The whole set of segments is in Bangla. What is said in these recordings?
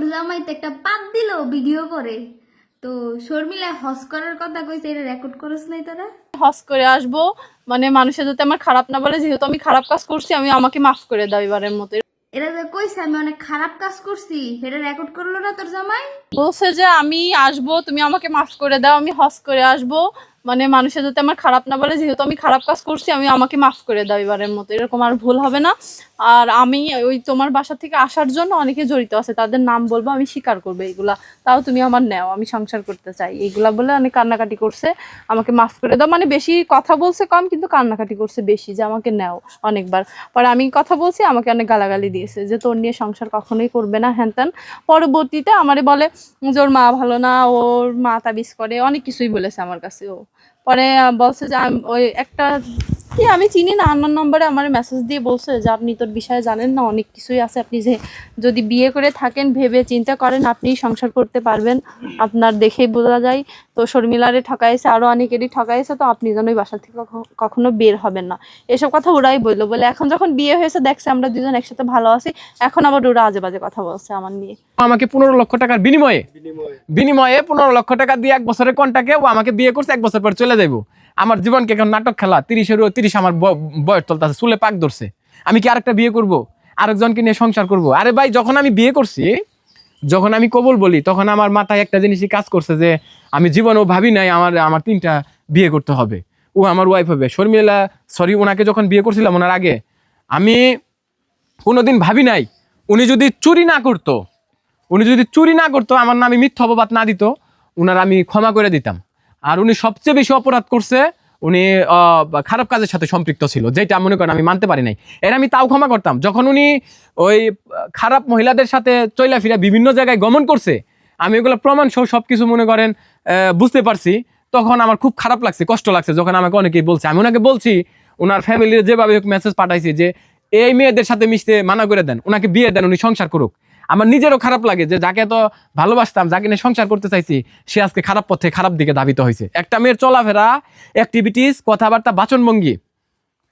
তোর জামাইতে একটা পাত দিল ভিডিও করে। তো শর্মিলা হস করার কথা কইছে এটা রেকর্ড করছ নাই তোরা? হস করে আসব। মানে মানুষের যাতে আমার খারাপ না বলে যেহেতু আমি খারাপ কাজ করছি আমি আমাকে মাফ করে দাও এবারের মতো। এরা যে কইছে আমি অনেক খারাপ কাজ করছি এটা রেকর্ড করল না তোর জামাই? বলছে যে আমি আসব তুমি আমাকে মাফ করে দাও আমি হস করে আসব। মানে মানুষের যাতে আমার খারাপ না বলে, যেহেতু আমি খারাপ কাজ করছি, আমি আমাকে মাফ করে দাও এবারের মতো। এরকম আর ভুল হবে না। আর আমি ওই তোমার বাসা থেকে আসার জন্য অনেকে জড়িত আছে, তাদের নাম বলব, আমি স্বীকার করব এইগুলা তাও তুমি আমার নেও, আমি সংসার করতে চাই। এইগুলা বলে অনেক কান্নাকাটি করছে, আমাকে মাফ করে দাও। মানে বেশি কথা বলছে কম, কিন্তু কান্নাকাটি করছে বেশি, যে আমাকে নেও অনেকবার। পরে আমি কথা বলছি, আমাকে অনেক গালাগালি দিয়েছে, যে তোর নিয়ে সংসার কখনোই করবে না, হ্যান ত্যান। পরবর্তীতে আমারে বলে যে ওর মা ভালো না, ওর মা তাবিজ করে। অনেক কিছুই বলেছে আমার কাছে ও। পরে বলছে যে ওই একটা কি আমি চিনি না, আন্নার নম্বরে আমার মেসেজ দিয়ে বলছে যে, আপনি তোর বিষয়ে জানেন না, অনেক কিছুই আছে। আপনি যে যদি বিয়ে করে থাকেন, ভেবে চিন্তা করেন আপনি সংসার করতে পারবেন। আপনার দেখেই বোঝা যায় তো শর্মিলারে ঠকাইছে আরও অনেকেরই ঠকাইছে তো আপনি যেন ওই বাসা থেকে কখনো বের হবেন না। এসব কথা ওরাই বলল বলে এখন যখন বিয়ে হয়েছে দেখছে আমরা দুজন একসাথে ভালো আছি এখন আবার ওরা আজে বাজে কথা বলছে আমার নিয়ে। আমাকে পনেরো লক্ষ টাকার বিনিময়ে বিনিময়ে। পনেরো লক্ষ টাকা দিয়ে এক বছরের কন্টাকে ও আমাকে বিয়ে করছে এক বছর পর চলে যাইবো। আমার জীবনকে এখন নাটক খেলা? তিরিশেরও তিরিশ আমার ব- বয়স চলতেছে চুলে পাক ধরছে। আমি কি আরেকটা বিয়ে করব? আরেকজনকে নিয়ে সংসার করব? আরে ভাই যখন আমি বিয়ে করছি যখন আমি কবল বলি, তখন আমার মাথায় একটা জিনিসই কাজ করছে যে, আমি জীবনেও ভাবি নাই আমার আমার তিনটা বিয়ে করতে হবে। ও আমার ওয়াইফ হবে। শর্মিলা সরি ওনাকে যখন বিয়ে করছিলাম ওনার আগে, আমি কোনোদিন ভাবি নাই, উনি যদি চুরি না করতো, উনি যদি চুরি না করতো, আমার নামে মিথ্যা অপবাদ না দিত, উনার আমি ক্ষমা করে দিতাম। আর উনি সবচেয়ে বেশি অপরাধ করছে উনি খারাপ কাজের সাথে সম্পৃক্ত ছিল, যেটা মনে করেন আমি মানতে পারি নাই। এর আমি তাও ক্ষমা করতাম। যখন উনি ওই খারাপ মহিলাদের সাথে চইলা ফিরা বিভিন্ন জায়গায় গমন করছে, আমি ওগুলো প্রমাণ সহ সব কিছু মনে করেন বুঝতে পারছি। তখন আমার খুব খারাপ লাগছে, কষ্ট লাগছে, যখন আমাকে অনেকেই বলছে। আমি ওনাকে বলছি ওনার ফ্যামিলির যেভাবে মেসেজ পাঠাইছি যে, এই মেয়েদের সাথে মিশতে মানা করে দেন ওনাকে বিয়ে দেন, উনি সংসার করুক। আমার নিজেরও খারাপ লাগে যে যাকে তো ভালোবাসতাম, যাকে নিয়ে সংসার করতে চাইছি, সে আজকে খারাপ পথে খারাপ দিকে ধাবিত হয়েছে। একটা মেয়ের চলাফেরা অ্যাক্টিভিটিস কথাবার্তা, বাচনভঙ্গি,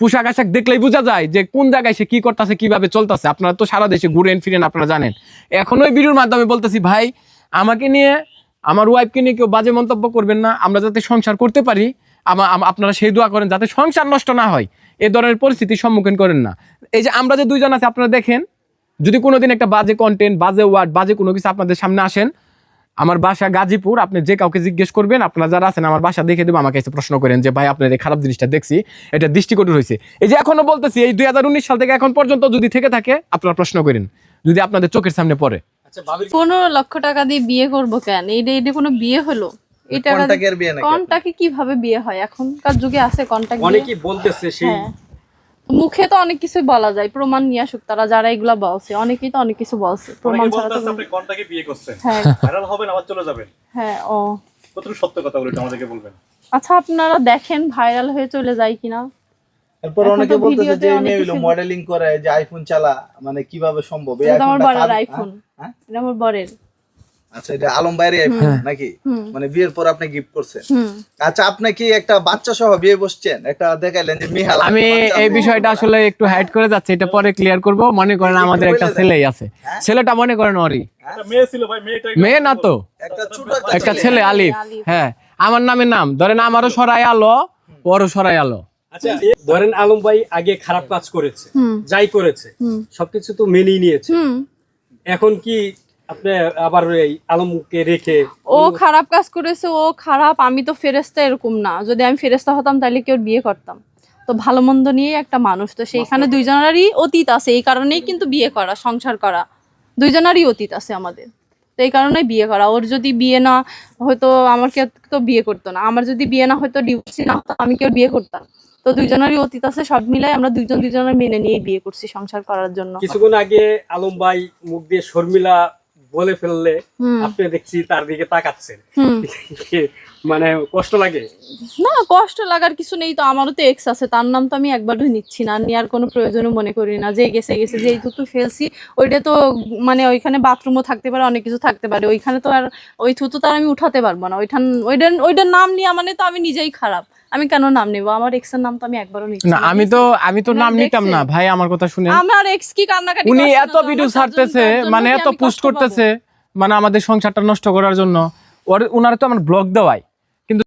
পোশাক আশাক দেখলেই বোঝা যায় যে কোন জায়গায় সে কি করতেছে, কীভাবে চলতেছে। আপনারা তো সারা দেশে ঘুরেন ফিরেন, আপনারা জানেন। এখন ওই ভিডিওর মাধ্যমে বলতেছি, ভাই, আমাকে নিয়ে, আমার ওয়াইফকে নিয়ে কেউ বাজে মন্তব্য করবেন না। আমরা যাতে সংসার করতে পারি আপনারা সেই দোয়া করেন যাতে সংসার নষ্ট না হয়। এ ধরনের পরিস্থিতির সম্মুখীন করেন না। এই যে আমরা যে দুইজন আছে, আপনারা দেখেন যদি কোনোদিন একটা বাজে কন্টেন্ট বাজে ওয়ার্ড বাজে কোনো কিছু আপনাদের সামনে আসেন আমার বাসা গাজীপুর আপনি যে কাউকে জিজ্ঞেস করবেন আপনারা যারা আছেন আমার বাসা দেখে দেবো আমাকে এসে প্রশ্ন করেন যে ভাই আপনার এই খারাপ জিনিসটা দেখছি এটা দৃষ্টিকটু হয়েছে এই যে এখনও বলতেছি এই দুই সাল থেকে এখন পর্যন্ত যদি থেকে থাকে আপনারা প্রশ্ন করেন যদি আপনাদের চোখের সামনে পড়ে। আচ্ছা পনেরো লক্ষ টাকা দিয়ে বিয়ে করব কেন? এইটা এটা কোনো বিয়ে হলো? নাকি কন্টাকে কীভাবে বিয়ে হয়? এখনকার যুগে আছে কন্টাক্ট অনেকেই বলতেছে সেই হ্যাঁ। মুখে তো অনেক কিছু বলা যায় প্রমাণ নিয়ে আসুক তারা যারা এগুলা বলছে অনেকেই তো অনেক কিছু বলছে প্রমাণ ছাড়া তো আপনি কন্টাকে বিয়ে করছেন? হ্যাঁ। ভাইরাল হবেন আবার চলে যাবেন। হ্যাঁ ও। কতটুকু সত্য কথা বলে আমাদেরকে বলবেন? আচ্ছা আপনারা দেখেন ভাইরাল হয়ে চলে যায় কিনা। এরপর অনেকে তো বলতেছে যে মেয়ে কিছু- মডেলিং করে যে আইফোন চালা মানে কীভাবে সম্ভব? এই এটা আমার বরের আইফোন হ্যাঁ? এটা আমার বরের। আচ্ছা এটা আলম বাইরে আইফোন নাকি? মানে বিয়ের পর আপনি গিফট করছেন। আচ্ছা আপনি কি একটা বাচ্চা সহ বিয়ে বসছেন? একটা দেখাইলেন যে মিহাল আমি এই বিষয়টা আসলে একটু হাইড করে যাচ্ছি এটা পরে ক্লিয়ার করব। মনে করেন আমাদের একটা ছেলেই আছে। ছেলেটা মনে করেন ওরই। মেয়ে ছিল ভাই মেয়েটা মেয়ে না তো? একটা ছোট একটা ছেলে। আলিফ। হ্যাঁ। আমার নামের নাম। ধরেন আমারও সরাই আলো ওরও সরাই আলো। আচ্ছা ধরেন আলম ভাই আগে খারাপ কাজ করেছে যাই করেছে সবকিছু তো মেনেই নিয়েছে। এখন কি আপনি আবার এই আলমকে রেখে ও খারাপ কাজ করেছে ও খারাপ আমি তো ফেরেস্তা এরকম না। যদি আমি ফেরেস্তা হতাম তাহলে কেউ বিয়ে করতাম? তো ভালো মন্দ নিয়ে একটা মানুষ। তো সেইখানে দুইজনেরই অতীত আছে এই কারণেই কিন্তু বিয়ে করা সংসার করা। দুইজনেরই অতীত আছে আমাদের। তো এই কারণেই বিয়ে করা। ওর যদি বিয়ে না হয়তো আমাকে তো বিয়ে করতো না? আমার যদি বিয়ে না হয়তো ডিভোর্সি না হতো আমি কেউ বিয়ে করতাম? তো দুইজনেরই অতীত আছে সব মিলাই আমরা দুইজন দুইজনের মেনে নিয়ে বিয়ে করছি সংসার করার জন্য। কিছুক্ষণ আগে আলম ভাই মুখ দিয়ে শর্মিলা বলে ফেললে আপনি দেখছি তার দিকে তাকাচ্ছেন। মানে কষ্ট লাগে? না কষ্ট লাগার কিছু নেই তো আমারও তো এক্স আছে তার নাম তো আমি একবারও নিচ্ছি না নেওয়ার কোনো প্রয়োজনও মনে করি না যে গেছে গেছে যে এই থুতু ফেলছি ওইটা তো মানে ওইখানে বাথরুমও থাকতে পারে অনেক কিছু থাকতে পারে ওইখানে তো আর ওই থুতু তো আর আমি উঠাতে পারব না ওইখান ওইটার ওইটার নাম নেওয়া মানে তো আমি নিজেই খারাপ আমি কেন নাম নেব? আমার এক্সের নাম তো আমি একবারও নিচ্ছি না আমি তো আমি তো নাম নিতাম না ভাই আমার কথা শুনে আমার এক্স কি কান্নাকাটি উনি এত ভিডিও ছাড়তেছে মানে এত পোস্ট করতেছে মানে আমাদের সংসারটা নষ্ট করার জন্য ওর ওনারা তো আমার ব্লগ দেওয়ায়